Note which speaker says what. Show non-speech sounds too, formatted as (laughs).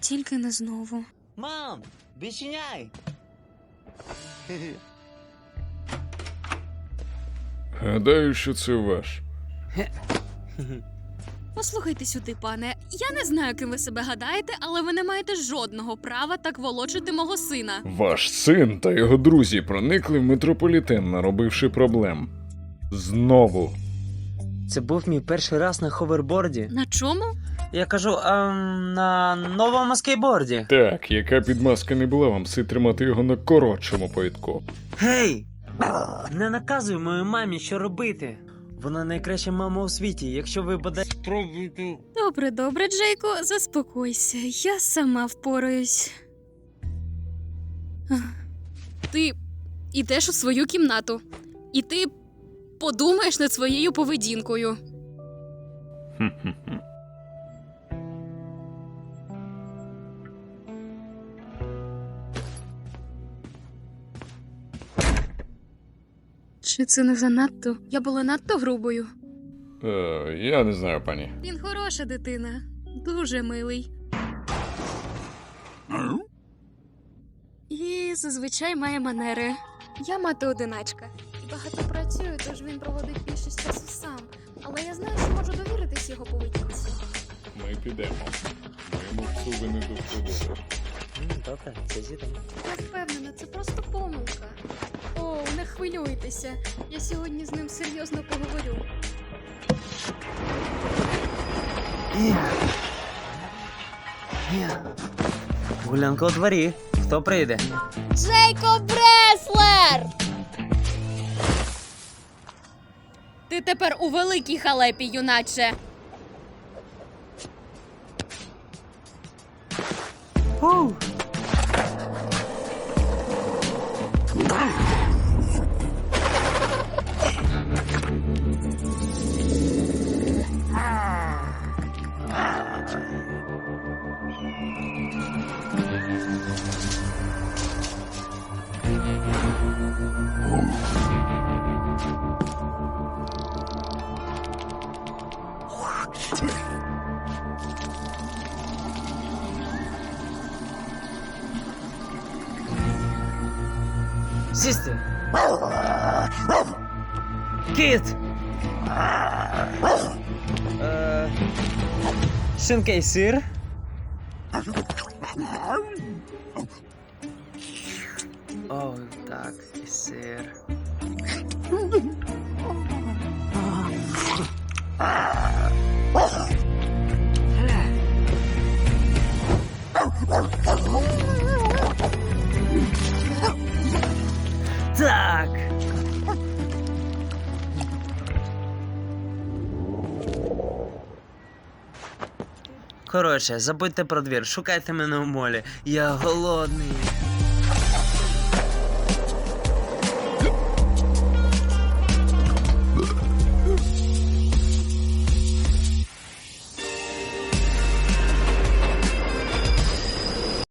Speaker 1: Тільки не знову.
Speaker 2: Мам, відчиняй!
Speaker 3: Гадаю, що це ваш.
Speaker 1: Послухайте сюди, пане. Я не знаю, ким ви себе гадаєте, але ви не маєте жодного права так волочити мого сина.
Speaker 3: Ваш син та його друзі проникли в метрополітен, наробивши проблем. Знову.
Speaker 2: Це був мій перший раз на ховерборді.
Speaker 1: На чому?
Speaker 2: Я кажу, ем, на новому скейтборді.
Speaker 3: Так, яка підмазка не була вам си тримати його на коротшому повідку.
Speaker 2: Гей! Не наказуй моїй мамі, що робити. Вона найкраща мама у світі, якщо ви бодай спробуєте.
Speaker 1: Добре, добре, Джейко, заспокойся. Я сама впораюсь. Ти ідеш у свою кімнату, і ти подумаєш над своєю поведінкою.
Speaker 3: Хм-хм-хм. (laughs)
Speaker 1: Чи це не занадто? Я була надто грубою.
Speaker 3: Е, я не знаю, пані.
Speaker 1: Він хороша дитина, дуже милий. І зазвичай має манери. Я мати одиначка. І багато працюю, тож він проводить більшість часу сам. Але я знаю, що можу довіритись його поведінці.
Speaker 3: Ми підемо. Моєму псу ви не доходили.
Speaker 2: Добре, це зідемо.
Speaker 1: Я впевнена, це просто хвилюйтеся. Я сьогодні з ним серйозно поговорю.
Speaker 2: Гулянка у дворі. Хто прийде?
Speaker 1: Джейкоб Бреслер! Ти тепер у великій халепі, юначе.
Speaker 2: Сісти. Кіт. Е, Шинка і сир. О, так, і сир. Так. Коротше, забудьте про двір, шукайте мене у молі. Я голодний.